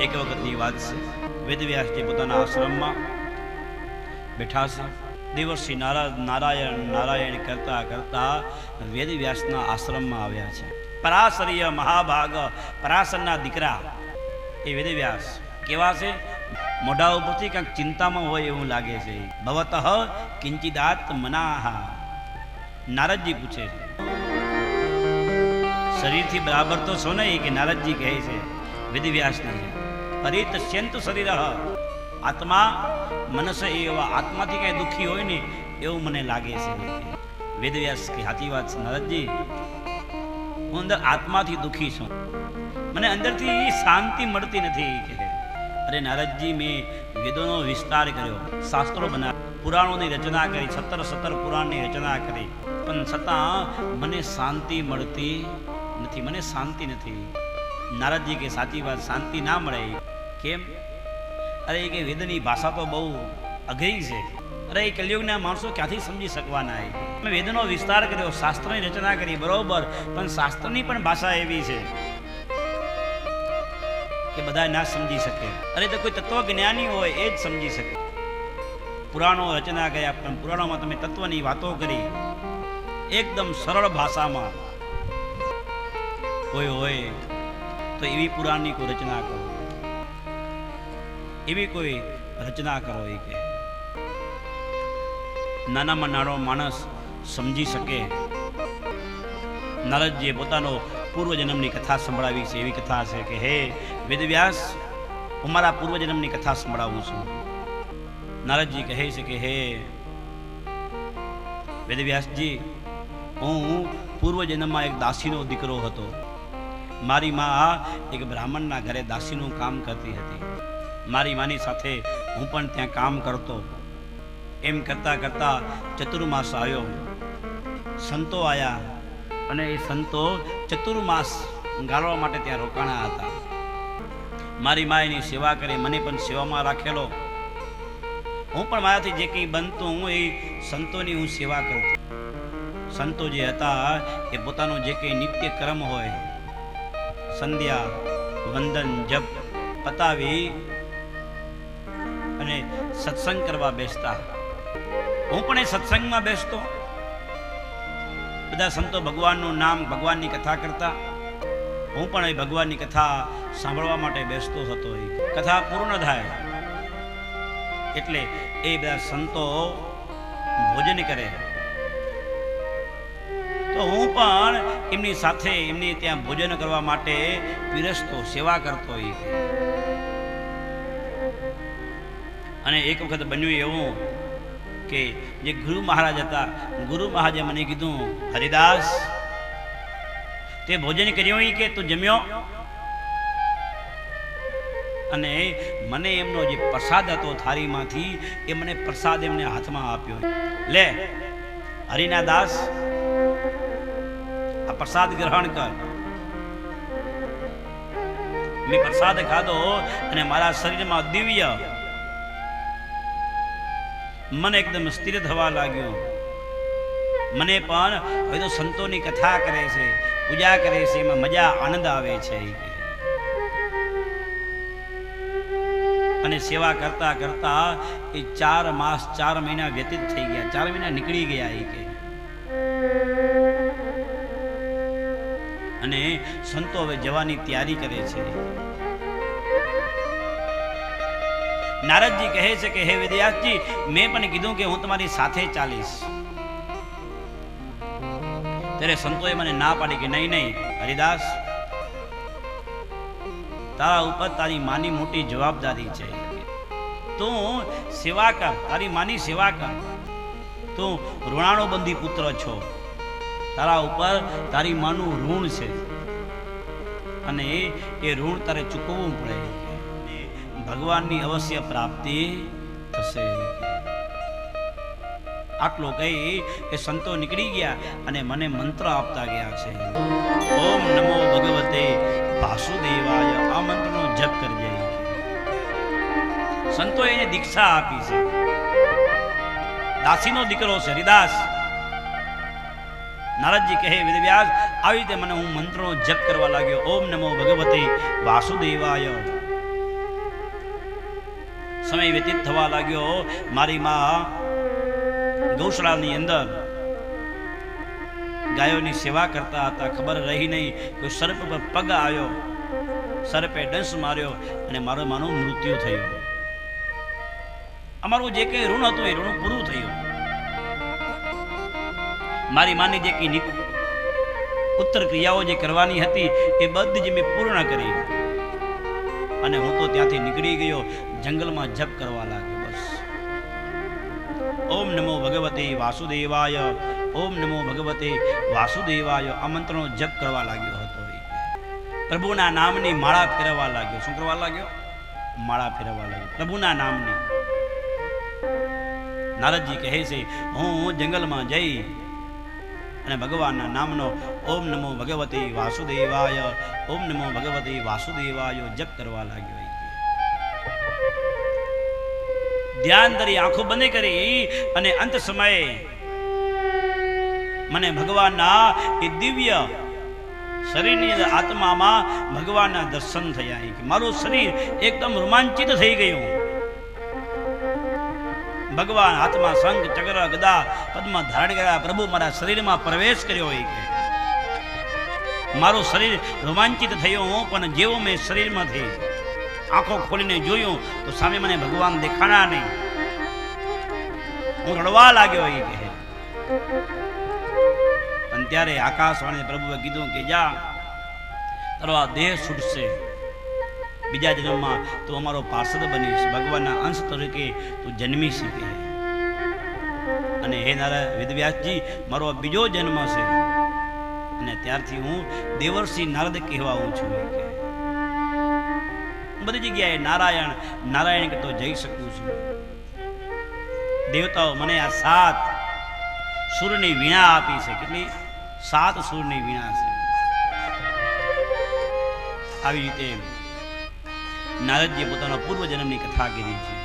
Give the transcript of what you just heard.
એક વખતની વાત છે. વેદવ્યાસજી પોતાના આશ્રમમાં બેઠા છે. દિવસથી નારા, નારાયણ નારાયણ કરતા કરતા વેદવ્યાસના આશ્રમમાં આવ્યા છે. પરાશરીય મહાભાગ, પરાશરના દીકરા. એ વેદવ્યાસ કેવા છે? મોઢા ઉપરથી કંઈક ચિંતામાં હોય એવું લાગે છે. ભવતઃ કિંચિદાત મનાહા. નારદજી પૂછે છે. શરીરથી બરાબર તો છો નહીં કે નારદજી કહે છે? વેદવ્યાસને પરિતસ્યંત શરીર. આત્મા મનસ એવા આત્માથી કઈ દુઃખી હોય ને એવું મને લાગે છે. વેદવ્યાસ કે સાચી વાત છે, નારદજી. હું અંદર આત્માથી દુઃખી છું. મને અંદરથી શાંતિ મળતી નથી અરે નારદજી, મેં વેદોનો વિસ્તાર કર્યો, શાસ્ત્રો બનાવ્યા પુરાણોની રચના કરી, સત્તર સત્તર પુરાણની રચના કરી. પણ છતાં મને શાંતિ મળતી નથી, મને શાંતિ નથી. નારદજી કે સાચી વાત, શાંતિ ના મળે. કેમ? અરે એ કે વેદની ભાષા તો બહુ અઘરી છે. અરે એ કલયુગના માણસો ક્યાંથી સમજી શકવાના એ? મેં વેદનો વિસ્તાર કર્યો, શાસ્ત્રની રચના કરી, બરોબર, પણ શાસ્ત્રની પણ ભાષા એવી છે કે બધા ના સમજી શકે. અરે તો કોઈ તત્વજ્ઞાની હોય એ જ સમજી શકે. પુરાણો રચના કર્યા, પણ પુરાણોમાં તમે તત્વની વાતો કરી. એકદમ સરળ ભાષામાં. કોઈ હોય તો એવી પુરાણની કોઈ રચના કરો. એવી કોઈ રચના કરો એ કે નાનામાં નાનો માણસ સમજી શકે. નારદજીએ પોતાનો પૂર્વજન્મની કથા સંભળાવી છે, એવી કથા છે કે, હે વેદવ્યાસ, હું મારા પૂર્વજન્મની કથા સંભળાવું છું. નારદજી કહે છે કે, હે વેદવ્યાસજી, હું પૂર્વજન્મમાં એક દાસીનો દીકરો હતો. મારી મા એક બ્રાહ્મણના ઘરે દાસીનું કામ કરતી હતી. મારી માની સાથે હું પણ ત્યાં કામ કરતો. એમ કરતા કરતા ચતુર્માસ આવ્યો. સંતો આવ્યા અને એ સંતો ચતુર્માસ ગાળવા માટે ત્યાં રોકાણા હતા. મારી મા એની સેવા કરી, મને પણ સેવામાં રાખેલો. હું પણ મારાથી જે કંઈ બનતું હું એ સંતોની હું સેવા કરતો. સંતો જે હતા એ પોતાનું જે કંઈ નિત્ય કર્મ હોય, સંધ્યા, વંદન, જપ, પતાવી અને સત્સંગ કરવા બેસતા હું પણ એ સત્સંગમાં બેસતો. બધા સંતો ભગવાનનું નામ ભગવાનની કથા કરતા. હું પણ એ ભગવાનની કથા સાંભળવા માટે બેસતો હતો. એ કથા પૂર્ણ થાય. એટલે એ બધા સંતો ભોજન કરે. તો હું પણ એમની સાથે એમની ત્યાં ભોજન કરવા માટે પીરસતો, સેવા કરતો એ. અને એક વખત બન્યું એવું કે જે ગુરુ મહારાજ હતા, ગુરુ મહારાજે મને કીધું, હરિદાસ, તે ભોજન કર્યું કે તું જમ્યો? અને મને એમનો જે પ્રસાદ હતો થાળીમાંથી, એ મને પ્રસાદ એમને હાથમાં આપ્યો. લે હરિના દાસ આ પ્રસાદ ગ્રહણ કર. મેં પ્રસાદ ખાધો અને મારા શરીરમાં દિવ્ય મને એકદમ સ્થિર થવા લાગ્યો. મને પણ હવે તો સંતોની કથા કરે છે, પૂજા કરે છે, એમાં મજા, આનંદ આવે છે. અને સેવા કરતા કરતા એ ચાર માસ, ચાર મહિના વ્યતીત થઈ ગયા. ચાર મહિના નીકળી ગયા એ કે. અને સંતો હવે જવાની તૈયારી કરે છે. નારદજી કહે છે કે, હે વિદ્યાર્થી, મેં પણ કીધું કે હું તમારી સાથે ચાલીશ. ત્યારે સંતોએ મને ના પાડી કે, નહીં નહીં, હરિદાસ, તારા ઉપર તારી માની મોટી જવાબદારી છે. તું સેવા કર, તારી માની સેવા કર. તું ઋણાણુબંધી પુત્ર છો. તારા ઉપર તારી માનું ઋણ છે. અને એ ઋણ તારે ચૂકવવું પડે. ભગવાનની અવશ્ય પ્રાપ્તિ થશે. આટલો કહી એ સંતો નીકળી ગયા અને મને મંત્ર આપતા ગયા છે. ઓમ નમો ભગવતે વાસુદેવાય. આ મંત્રનો જપ કરજે. સંતો એને દીક્ષા આપી છે. દાસીનો દીકરો છે, હરિદાસ. નારદજી કહે વેદવ્યાસ આવી રીતે મને હું મંત્રનો જપ કરવા લાગ્યો. ઓમ નમો ભગવતે વાસુદેવાય. સમય વ્યતીત થવા લાગ્યો. મારી માં ગૌશાળાની અંદર ગાયોની સેવા કરતા હતા. ખબર રહી નહીં. કોઈ સર્પ પર પગ આવ્યો. સર્પે ડંસ માર્યો અને મારો માનું મૃત્યુ થયું. અમારું જે કંઈ ઋણ હતું એ ઋણ પૂરું થયું. મારી માની જે કંઈ ઉત્તર ક્રિયાઓ જે કરવાની હતી એ બધી જ મેં પૂર્ણ કરી. અને હું તો ત્યાંથી નીકળી ગયો, જંગલમાં જપ કરવા લાગ્યો, બસ. ઓમ નમો ભગવતે વાસુદેવાય, ઓમ નમો ભગવતે વાસુદેવાય, આ મંત્રનો જપ કરવા લાગ્યો હતો પ્રભુના નામની માળા ફેરવવા લાગ્યો. શું કરવા લાગ્યો? માળા ફેરવવા લાગ્યો. પ્રભુના નામની. નારદજી કહે છે, હું જંગલમાં જઈ અને ભગવાનના નામનો ઓમ નમો ભગવતે વાસુદેવાય, ઓમ નમો ભગવતે વાસુદેવાય જપ કરવા લાગ્યો ધ્યાન ધરી આંખો બંધ કરી અને અંત સમયે મને ભગવાનના એ દિવ્ય શરીરની આત્મામાં ભગવાનના દર્શન થયા મારું શરીર એકદમ રોમાંચિત થઈ ગયું. ભગવાન હાથમાં શંખ ચક્ર, ગદા, પદમાં ધારણ કર્યા, પ્રભુ મારા શરીરમાં પ્રવેશ કર્યો હોય કે. મારું શરીર રોમાંચિત થયું પણ જેવો મેં શરીરમાંથી આંખો ખોલીને જોયું, તો સામે મને ભગવાન દેખાણા નહીં. હું રડવા લાગ્યો એ કહે અને ત્યારે આકાશવાણી પ્રભુએ કીધું કે જા, તારો આ દેહ છૂટશે. બીજા જન્મમાં તું અમારો પાર્ષદ બનીશ, ભગવાનના અંશ તરીકે તું જન્મીશ કે અને હે નારા વેદવ્યાસજી મારો બીજો જન્મ છે. અને ત્યારથી હું દેવર્ષિ નારદ કહેવાઉં છું બધી જગ્યાએ નારાયણ નારાયણ કહેતો જઈ શકું છું. દેવતાઓ મને આ સાત સુરની વીણા આપી છે. કેટલી? સાત સુરની વીણા છે. આવી રીતે નારદજીએ પોતાના પૂર્વ જન્મની કથા કીધી છે.